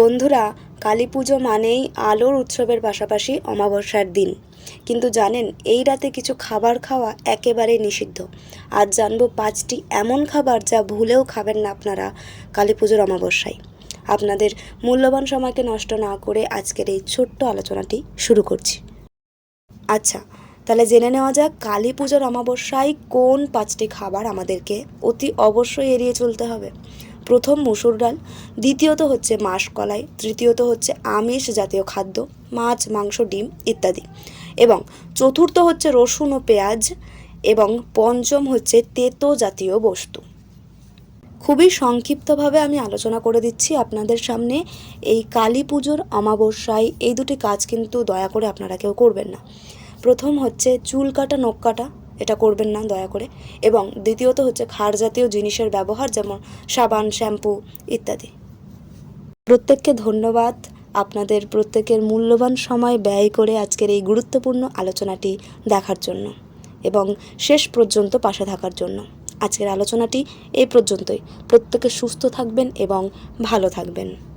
বন্ধুরা, কালী পুজো মানেই আলোর উৎসবের পাশাপাশি অমাবস্যার দিন। কিন্তু জানেন, এই রাতে কিছু খাবার খাওয়া একেবারেই নিষিদ্ধ। আজ জানব পাঁচটি এমন খাবার যা ভুলেও খাবেন না আপনারা কালী পুজোর অমাবস্যায়। আপনাদের মূল্যবান সময়কে নষ্ট না করে আজকের এই ছোট্ট আলোচনাটি শুরু করছি। আচ্ছা তাহলে জেনে নেওয়া যাক কালী পুজোর অমাবস্যায় কোন পাঁচটি খাবার আমাদেরকে অতি অবশ্যই এড়িয়ে চলতে হবে। প্রথম মুসুর ডাল, দ্বিতীয়ত হচ্ছে মাসকলাই তৃতীয়ত হচ্ছে আমিষ জাতীয় খাদ্য, মাছ, মাংস, ডিম ইত্যাদি। এবং চতুর্থ হচ্ছে রসুন ও পেঁয়াজ এবং পঞ্চম হচ্ছে তেতো জাতীয় বস্তু। খুবই সংক্ষিপ্তভাবে আমি আলোচনা করে দিচ্ছি আপনাদের সামনে। এই কালী পুজোর অমাবস্যায় এই দুটি কাজ কিন্তু দয়া করে আপনারা কেউ করবেন না। প্রথম হচ্ছে চুল কাটা, নখ কাটা এটা করবেন না, দয়া করে। এবং দ্বিতীয়ত হচ্ছে খার জাতীয় জিনিসের ব্যবহার, যেমন সাবান, শ্যাম্পু ইত্যাদি। প্রত্যেককে ধন্যবাদ। আপনাদের প্রত্যেকের মূল্যবান সময় ব্যয় করে আজকের এই গুরুত্বপূর্ণ আলোচনাটি দেখার জন্য এবং শেষ পর্যন্ত পাশে থাকার জন্য। আজকের আলোচনাটি এই পর্যন্তই। প্রত্যেকে সুস্থ থাকবেন এবং ভালো থাকবেন।